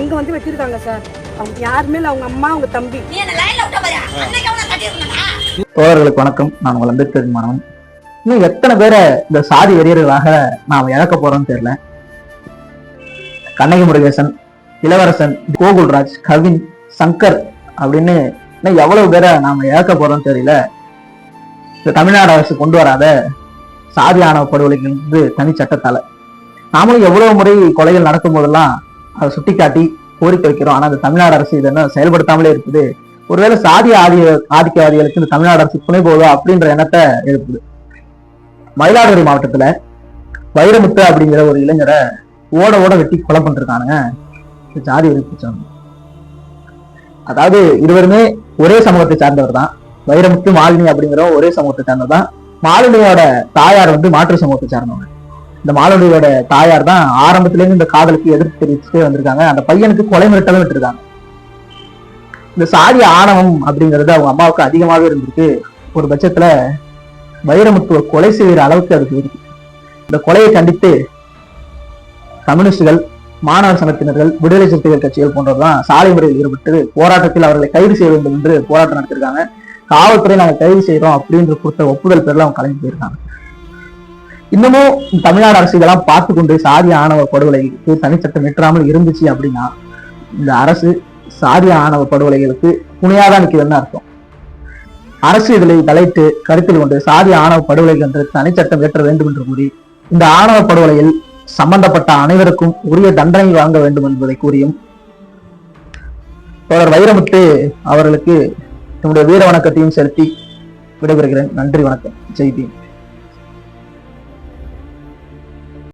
இங்க வந்து வெட்டியிருக்காங்க சார். அவங்க யாருமே இல்லை அவங்க அம்மா அவங்க தம்பி. தோழர்களுக்கு வணக்கம். நான் உங்கள் அம்பேத்கர் மாணவன் இன்னும் எத்தனை பேரை இந்த சாதி வெறியர்களாக நாம் இழக்க போறோம்னு தெரியல. கண்ணகி முருகேசன் இளவரசன் கோகுல்ராஜ் கவின் சங்கர் அப்படின்னு இன்னும் எவ்வளவு பேரை நாம இழக்க போறோம்னு தெரியல. இந்த தமிழ்நாடு அரசு கொண்டு வராத சாதி ஆணவ படுகொலைகள் வந்து தனி சட்டத்தால. நாமளும் எவ்வளவு முறை கொலைகள் நடக்கும் போதெல்லாம் அதை சுட்டிக்காட்டி கோரிக்கை வைக்கிறோம். ஆனா அந்த தமிழ்நாடு அரசு இதை செயல்படுத்தாமலே இருக்குது. ஒருவேளை சாதி ஆதி ஆதிக்கவாதிகளுக்கு இந்த தமிழ்நாடு அரசு துணை போதோ அப்படின்ற எண்ணத்தை எழுப்புது. மயிலாடுதுறை மாவட்டத்துல வைரமுத்து அப்படிங்கிற ஒரு இளைஞரை ஓட ஓட வெட்டி கொலை பண்ணிருக்கானுங்க. ஜாதி எதிர்ப்பு அதாவது இருவருமே ஒரே சமூகத்தை சார்ந்தவர் தான். வைரமுத்து மாலினி அப்படிங்கிற ஒரே சமூகத்தை சார்ந்தவர் தான். மாலினியோட தாயார் வந்து மாற்று சமூகத்தை சார்ந்தவங்க. இந்த மாலினியோட தாயார் தான் ஆரம்பத்துல இருந்து இந்த காதலுக்கு எதிர்ப்பு தெரிவிச்சுட்டே வந்திருக்காங்க. அந்த பையனுக்கு கொலை மிரட்டலும் விட்டுருக்காங்க. இந்த சாதி ஆணவம் அப்படிங்கிறது அவங்க அம்மாவுக்கு அதிகமாகவே இருந்திருக்கு. ஒரு பட்சத்துல வைரமுத்துவ கொலை செய்கிற அளவுக்கு அது போயிருக்கு இந்த கொலையை கண்டித்து கம்யூனிஸ்டுகள் மாணவர் சங்கத்தினர்கள் விடுதலை சிறுத்தைகள் கட்சிகள் போன்றவர்தான் சாலை முறையில் ஈடுபட்டு போராட்டத்தில் அவர்களை கைது செய்ய வேண்டும் என்று போராட்டம் நடத்திருக்காங்க. காவல்துறை நாங்கள் கைது செய்யறோம் அப்படின்னு கொடுத்த ஒப்புதல் பேர்ல அவங்க கலைஞ்சு போயிருக்காங்க. இன்னமும் தமிழ்நாடு அரசு இதெல்லாம் பார்த்து கொண்டு சாதி ஆணவ படுகொலைக்கு தனிச்சட்டம் ஏற்றாமல் இருந்துச்சு அப்படின்னா இந்த அரசு சாதி ஆணவ படுகொலைகளுக்கு துணையாதான் நிற்குதுன்னு அர்த்தம். அரசு இதில் தலையிட்டு கருத்தில் கொண்டு சாதி ஆணவ படுகொலைகள் என்று தனிச்சட்டம் ஏற்ற வேண்டும் என்று கூறி இந்த ஆணவ படுகொலையில் சம்பந்தப்பட்ட அனைவருக்கும் உரிய தண்டனை வழங்க வேண்டும் என்பதை கூறியும் தொடர் வைரமுத்து அவர்களுக்கு நம்முடைய வீர வணக்கத்தையும் செலுத்தி விடைபெறுகிறேன். நன்றி வணக்கம். ஜெய்தீன்